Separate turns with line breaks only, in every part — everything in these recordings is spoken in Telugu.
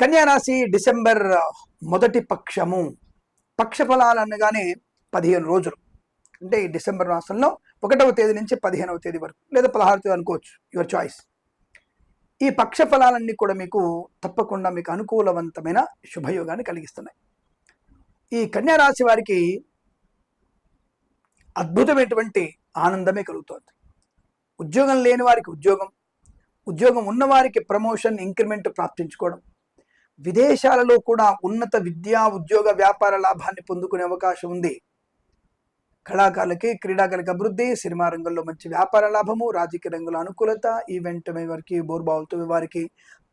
కన్యారాశి డిసెంబర్ మొదటి పక్షము. పక్ష ఫలాలు అనగానే పదిహేను రోజులు. అంటే ఈ డిసెంబర్ మాసంలో ఒకటవ తేదీ నుంచి పదిహేనవ తేదీ వరకు లేదా పదహారు తేదీ అనుకోవచ్చు యువర్ చాయిస్ ఈ పక్ష ఫలాలన్నీ కూడా మీకు తప్పకుండా మీకు అనుకూలవంతమైన శుభయోగాన్ని కలిగిస్తున్నాయి. ఈ కన్యారాశి వారికి అద్భుతమైనటువంటి ఆనందమే కలుగుతోంది. ఉద్యోగం లేని వారికి ఉద్యోగం ఉద్యోగం ఉన్నవారికి ప్రమోషన్ ఇంక్రిమెంట్ ప్రాప్తించుకోవడం విదేశాలలో కూడా ఉన్నత విద్యా ఉద్యోగ వ్యాపార లాభాన్ని పొందుకునే అవకాశం ఉంది. కళాకారులకి క్రీడాకారులకి అభివృద్ధి సినిమా రంగంలో మంచి వ్యాపార లాభము రాజకీయ రంగంలో అనుకూలత ఈవెంట్ వారికి బోర్బావులతో వారికి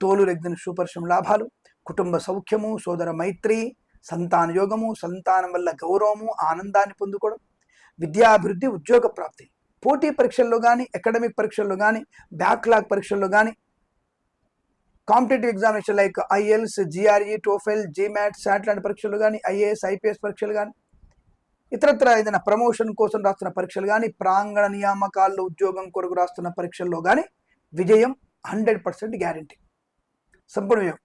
తోలు రెగ్గిన సూపర్షం లాభాలు కుటుంబ సౌఖ్యము సోదర మైత్రి సంతాన యోగము సంతానం వల్ల గౌరవము ఆనందాన్ని పొందుకోవడం విద్యాభివృద్ధి ఉద్యోగ ప్రాప్తి పోటీ పరీక్షల్లో కానీ అకాడమిక్ పరీక్షల్లో కానీ బ్యాక్లాగ్ పరీక్షల్లో కానీ competitive examination like IELTS GRE TOEFL GMAT SAT లాంటి పరీక్షలు కానీ ఐఏఎస్ ఐపీఎస్ పరీక్షలు కానీ ఇతరత్ర ఏదైనా ప్రమోషన్ కోసం రాస్తున్న పరీక్షలు కానీ ప్రాంగణ నియామకాల్లో ఉద్యోగం కొరకు రాస్తున్న పరీక్షల్లో కానీ విజయం హండ్రెడ్ పర్సెంట్ గ్యారంటీ. సంపూర్ణ విజయం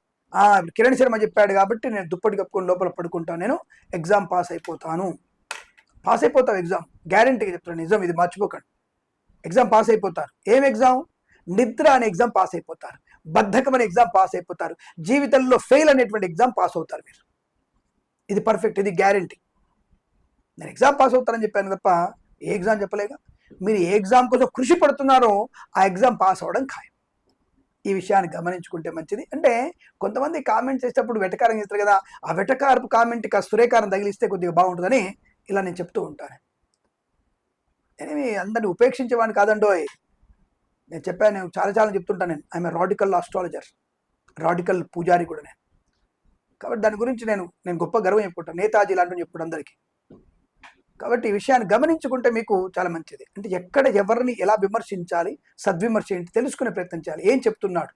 కిరణ్ శర్మ చెప్పాడు కాబట్టి నేను దుప్పటి కప్పుకొని లోపల పడుకుంటాను నేను ఎగ్జామ్ పాస్ అయిపోతాను. పాస్ అయిపోతావు ఎగ్జామ్. గ్యారంటీగా చెప్తాను నిజం ఇది మర్చిపోకండి. ఎగ్జామ్ పాస్ అయిపోతారు. ఏం ఎగ్జామ్? నిద్ర అనే ఎగ్జామ్ పాస్ అయిపోతారు. బద్ధకం అనే ఎగ్జామ్ పాస్ అయిపోతారు. జీవితంలో ఫెయిల్ అనేటువంటి ఎగ్జామ్ పాస్ అవుతారు మీరు. ఇది పర్ఫెక్ట్ ఇది గ్యారంటీ నేను ఎగ్జామ్ పాస్ అవుతానని చెప్పాను తప్ప ఏ ఎగ్జామ్ చెప్పలేగా? మీరు ఏ ఎగ్జామ్ కోసం కృషి పడుతున్నారో ఆ ఎగ్జామ్ పాస్ అవ్వడం ఖాయం. ఈ విషయాన్ని గమనించుకుంటే మంచిది. అంటే కొంతమంది కామెంట్ చేసేటప్పుడు వెటకారం చేస్తారు కదా ఆ వెటకారపు కామెంట్ కా సురేకారం తగిలిస్తే కొద్దిగా బాగుంటుందని ఇలా నేను చెప్తూ ఉంటాను. నేనేమి అందరిని ఉపేక్షించేవాడిని కాదండోయ్. నేను చెప్పాను నేను చాలా చాలా చెప్తుంటాను నేను. ఐఎమ్ రాడికల్ ఆస్ట్రాలజర్ రాడికల్ పూజారి కూడా నేను. కాబట్టి దాని గురించి నేను నేను గొప్ప గర్వం చెప్పుకుంటాను నేతాజీ లాంటివి చెప్పుడు అందరికీ. కాబట్టి ఈ విషయాన్ని గమనించుకుంటే మీకు చాలా మంచిది. అంటే ఎక్కడ ఎవరిని ఎలా విమర్శించాలి సద్విమర్శ ఏంటి తెలుసుకునే ప్రయత్నం చేయాలి. ఏం చెప్తున్నాడు?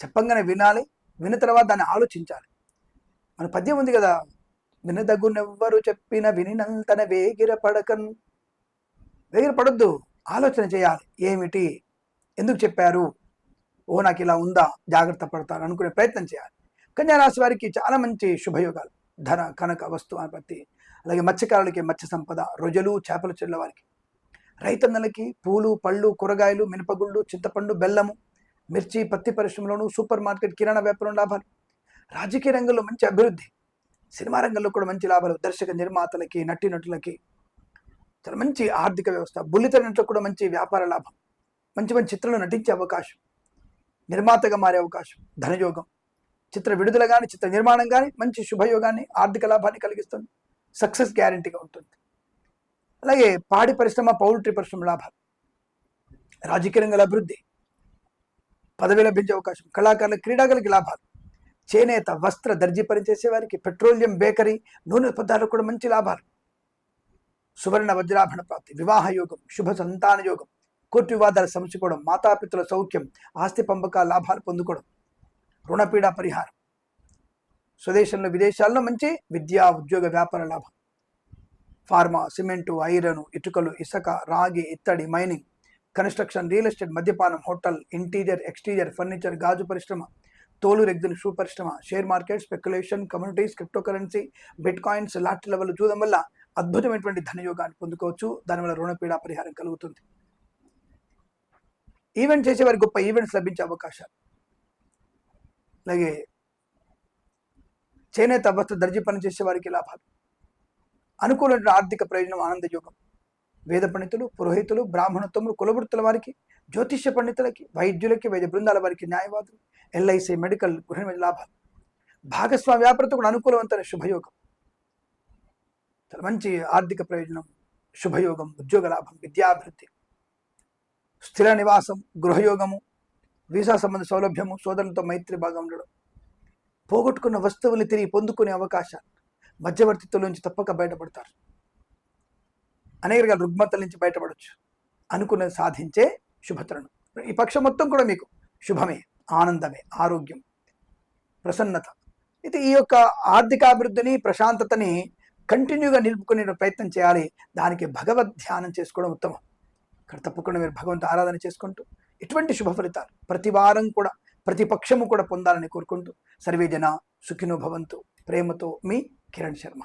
చెప్పంగానే వినాలి విన్న తర్వాత దాన్ని ఆలోచించాలి. మన పద్యం ఉంది కదా వినదగునెవ్వరు చెప్పిన వినినంతన వేగిర పడకన్ వేగిర పడొద్దు ఆలోచన చేయాలి. ఏమిటి? ఎందుకు చెప్పారు? ఓ నాకు ఇలా ఉందా? జాగ్రత్త పడతాను అనుకునే ప్రయత్నం చేయాలి. కన్యారాశి వారికి చాలా మంచి శుభయోగాలు. ధన కనక వస్తు ఆపత్తి అలాగే మత్స్యకారులకి మత్స్య సంపద రొజలు చేపల చెల్ల వారికి. రైతన్నలకి పూలు పళ్ళు కూరగాయలు మినపగుళ్ళు చింతపండు బెల్లము మిర్చి పత్తి పరిశ్రమలోను సూపర్ మార్కెట్ కిరాణా వ్యాపారం లాభాలు. రాజకీయ రంగంలో మంచి అభివృద్ధి. సినిమా రంగంలో కూడా మంచి లాభాలు. దర్శక నిర్మాతలకి నటీనటులకి చాలా మంచి ఆర్థిక వ్యవస్థ బుల్లితెర కూడా మంచి వ్యాపార లాభం మంచి మంచి చిత్రంలో నటించే అవకాశం నిర్మాతగా మారే అవకాశం ధనయోగం. చిత్ర విడుదల కానీ చిత్ర నిర్మాణం కానీ మంచి శుభయోగాన్ని ఆర్థిక లాభాన్ని కలిగిస్తుంది సక్సెస్ గ్యారంటీగా ఉంటుంది. అలాగే పాడి పరిశ్రమ పౌల్ట్రీ పరిశ్రమ లాభాలు. రాజకీయ రంగాల అభివృద్ధి పదవి లభించే అవకాశం కళాకారుల క్రీడాకారులకి లాభాలు. చేనేత వస్త్ర దర్జీ పనిచేసే వారికి పెట్రోలియం బేకరీ నూనె పదార్థాలకు కూడా మంచి లాభాలు. సువర్ణ వజ్రాభరణ ప్రాప్తి వివాహ యోగం శుభ సంతాన యోగం కోర్టు వివాదాలు సమసుకోవడం మాతాపితుల సౌఖ్యం ఆస్తి పంపక లాభాలు పొందుకోవడం రుణపీడ పరిహారం. స్వదేశంలో విదేశాల్లో మంచి విద్యా ఉద్యోగ వ్యాపార లాభం. ఫార్మా సిమెంటు ఐరన్ ఇటుకలు ఇసుక రాగి ఇత్తడి మైనింగ్ కన్స్ట్రక్షన్ రియల్ ఎస్టేట్ మద్యపానం హోటల్ ఇంటీరియర్ ఎక్స్టీరియర్ ఫర్నిచర్ గాజు పరిశ్రమ తోలు రెగ్దిన షూ పరిశ్రమ share market speculation communities crypto currency bitcoins lot level చూడడం వల్ల అద్భుతమైనటువంటి ధనయోగాన్ని పొందుకోవచ్చు. దానివల్ల రుణపీడ పరిహారం కలుగుతుంది. ఈవెంట్ చేసే వారికి గొప్ప ఈవెంట్స్ లభించే అవకాశాలు. అలాగే చేనేత వస్త్ర దర్జీ పని చేసే వారికి లాభాలు. అనుకూలమైన ఆర్థిక ప్రయోజనం ఆనంద యోగం. వేద పండితులు పురోహితులు బ్రాహ్మణత్వములు కులవృత్తుల వారికి జ్యోతిష్య పండితులకి వైద్యులకి వైద్య బృందాల వారికి న్యాయవాదులు ఎల్ఐసి మెడికల్ గృహ లాభాలు. భాగస్వామి వ్యాపారతో కూడా అనుకూలవంతమైన శుభయోగం. చాలా మంచి ఆర్థిక ప్రయోజనం శుభయోగం ఉద్యోగ లాభం విద్యాభివృద్ధి. స్థిర నివాసం గృహయోగము వీసా సంబంధ సౌలభ్యము సోదరులతో మైత్రి భాగం ఉండడం పోగొట్టుకున్న వస్తువుల్ని తిరిగి పొందుకునే అవకాశాలు మధ్యవర్తిత్వం నుంచి తప్పక బయటపడతారు. అనేక రకాల రుగ్మతల నుంచి బయటపడవచ్చు అనుకున్నది సాధించే శుభతరుణం. ఈ పక్షం మొత్తం కూడా మీకు శుభమే ఆనందమే ఆరోగ్యం ప్రసన్నత. అయితే ఈ యొక్క ఆర్థికాభివృద్ధిని ప్రశాంతతని కంటిన్యూగా నిలుపుకునే ప్రయత్నం చేయాలి. దానికి భగవద్ ధ్యానం చేసుకోవడం ఉత్తమం. ఇక్కడ తప్పకుండా మీరు భగవంతు ఆరాధన చేసుకుంటూ ఇటువంటి శుభ ఫలితాలు ప్రతి వారం కూడా ప్రతిపక్షము కూడా పొందాలని కోరుకుంటూ సర్వే జన సుఖినో భవంతు. ప్రేమతో మీ కిరణ్ శర్మ.